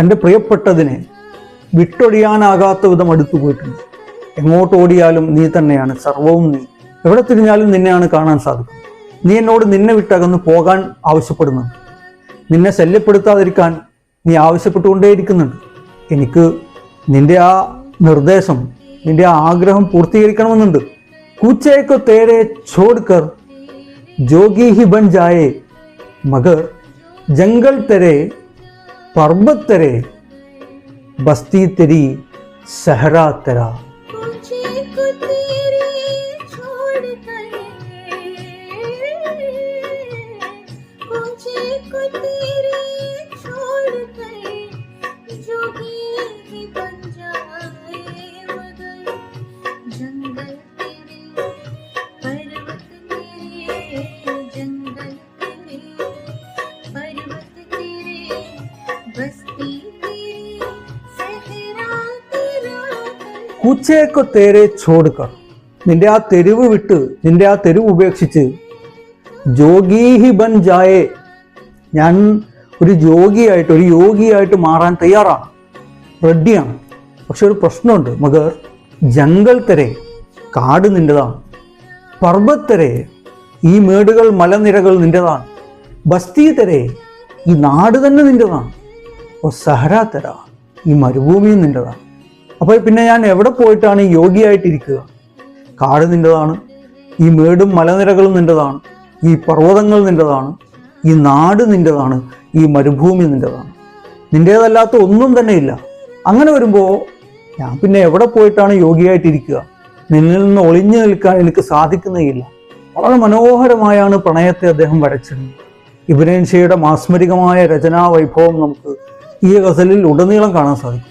തന്റെ പ്രിയപ്പെട്ടതിനെ വിട്ടൊഴിയാനാകാത്ത വിധം അടുത്തു പോയിട്ടുണ്ട്. എങ്ങോട്ട് ഓടിയാലും നീ തന്നെയാണ് സർവവും നീ. എവിടെ തിരിഞ്ഞാലും നിന്നെയാണ് കാണാൻ സാധിക്കും. നീ എന്നോട് നിന്നെ വിട്ടകന്ന് പോകാൻ ആവശ്യപ്പെടുന്നുണ്ട്. നിന്നെ ശല്യപ്പെടുത്താതിരിക്കാൻ നീ ആവശ്യപ്പെട്ടുകൊണ്ടേയിരിക്കുന്നുണ്ട്. എനിക്ക് നിന്റെ ആ നിർദ്ദേശം നിന്റെ ആ ആഗ്രഹം പൂർത്തീകരിക്കണമെന്നുണ്ട്. കൂച്ചേക്കോ തേരെ ചോടുക്കർ ജോഗി ഹി ബൻ ജായേ. മകർ ജംഗൽ തെരെ पर्वत तेरे बस्ती तेरी सहरा तेरा। കൂച്ചേക്കോ തേരെ കർ നിന്റെ ആ തെരുവ് വിട്ട് നിന്റെ ആ തെരുവ് ഉപേക്ഷിച്ച് ജോഗീഹി ബൻ ജായെ. ഞാൻ ഒരു ജോഗിയായിട്ട് ഒരു യോഗിയായിട്ട് മാറാൻ തയ്യാറാണ്. റെഡിയാണ്. പക്ഷെ ഒരു പ്രശ്നമുണ്ട് മകർ ജംഗൽ തെരെ കാട് നിന്റെതാണ് പർവത്തരെ ഈ മേടുകൾ മലനിരകൾ നിന്റെതാണ് ബസ്തി തെരെ ഈ നാട് തന്നെ നിന്റെതാണ് ഓ സഹര തെര ഈ മരുഭൂമിയും നിന്റെതാണ് അപ്പോൾ പിന്നെ ഞാൻ എവിടെ പോയിട്ടാണ് യോഗിയായിട്ടിരിക്കുക കാട് നിന്റെതാണ് ഈ മേടും മലനിരകളും നിന്റെതാണ് ഈ പർവതങ്ങൾ നിന്റെതാണ് ഈ നാട് നിന്റെതാണ് ഈ മരുഭൂമി നിന്റെതാണ്. നിന്റേതല്ലാത്ത ഒന്നും തന്നെ ഇല്ല. അങ്ങനെ വരുമ്പോൾ ഞാൻ പിന്നെ എവിടെ പോയിട്ടാണ് യോഗിയായിട്ടിരിക്കുക നിന്നിൽ നിന്ന് ഒളിഞ്ഞു നിൽക്കാൻ എനിക്ക് സാധിക്കുന്നേയില്ല. വളരെ മനോഹരമായാണ് പ്രണയത്തെ അദ്ദേഹം വരച്ചിരുന്നത്. ഇബ്രൻഷയുടെ ഷെയുടെ മാസ്മരികമായ രചനാ വൈഭവം നമുക്ക് ഈ ഗസലിൽ ഉടനീളം കാണാൻ സാധിക്കും.